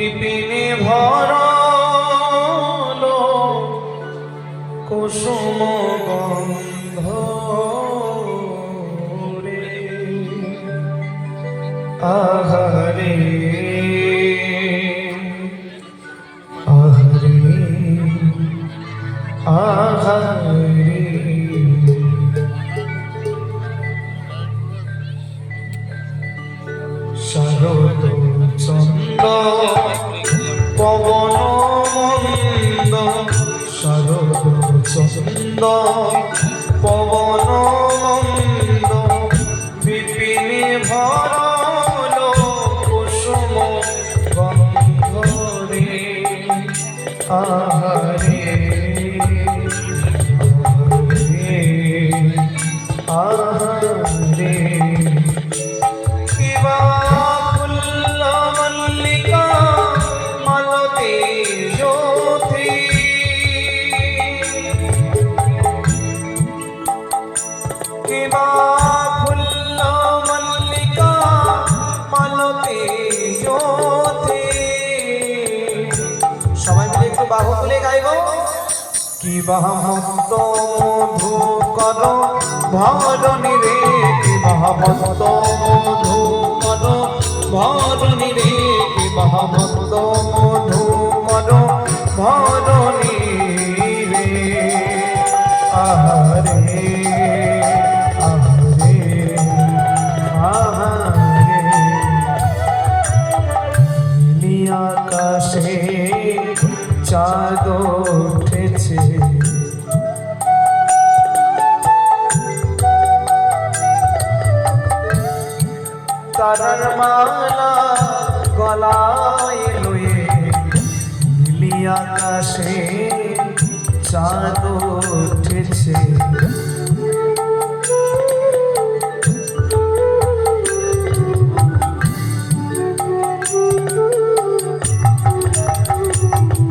বিপিনে ভরল কুসুম গন্ধ আহারে আহারে আহারে। শারদ চন্দ পবন মন্দ বিপিনে ভরল কুসুম গন্ধ রে কিবা মত মধু কর? ভরণী রে কি মত মধু তারার মালা গলায় লয়ে নীলি আকাশে চাঁদ উঠেছে।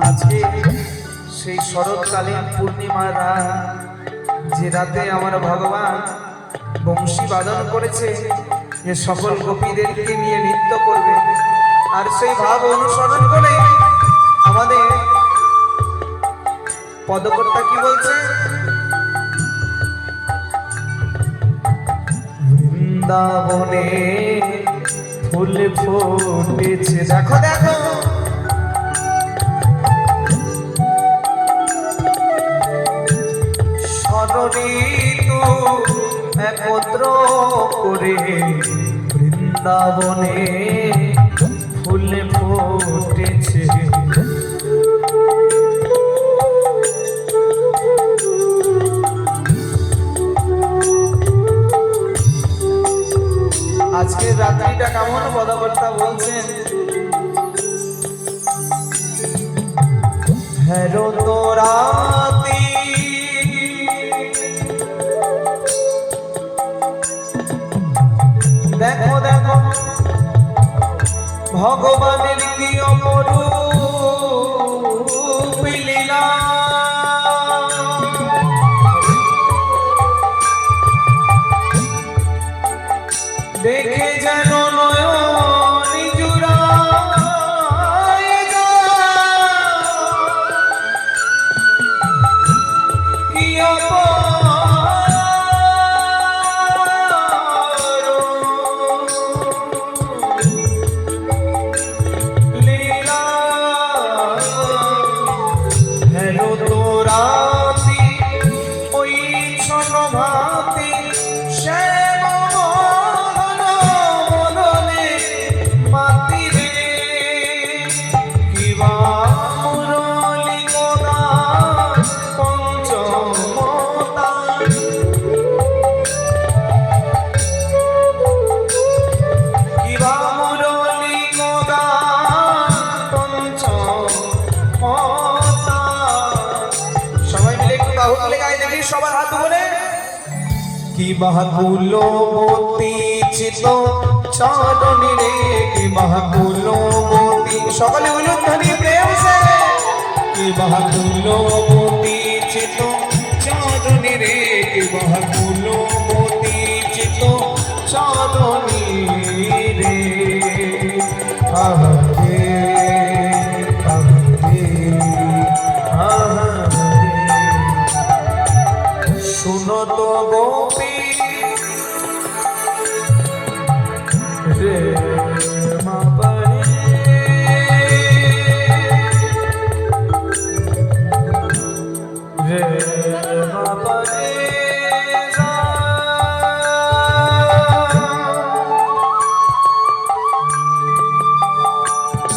আজকে সেই শরৎকালীন পূর্ণিমার রাত যে রাতে আমার ভগবান বংশী বাদন করেছে যে সকল গোপীদেরকে নিয়ে নৃত্য করবে, আর সেই ভাব অনুসরণ করে আমাদের পদকর্তা কি বলছে? বৃন্দাবনে ফুল ফুটেছে। দেখো দেখো। ষড়ঋতু একত্র করে বৃন্দাবনে ফুল ফুটেছে। আজকের রাত্রিটা কেমন? কথাবার্তা বলছেন হ্যারো তো ভগবানের কি অপরূপ লীলা। দেখে যেন নয়ন ভাতি সবার হাত বলে কি বাহুলো মতি চিত চরণী রে, কি বাহুলো মতি সকলে বলুন ধনী প্রেম সে কি বাহুলো মতি চিত রে, কি বাহুলো মতি চিত রে। আহরে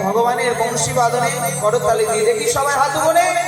ভগবানের বংশী বাদনে করতালি দিয়ে দেখি সবাই হাত বলে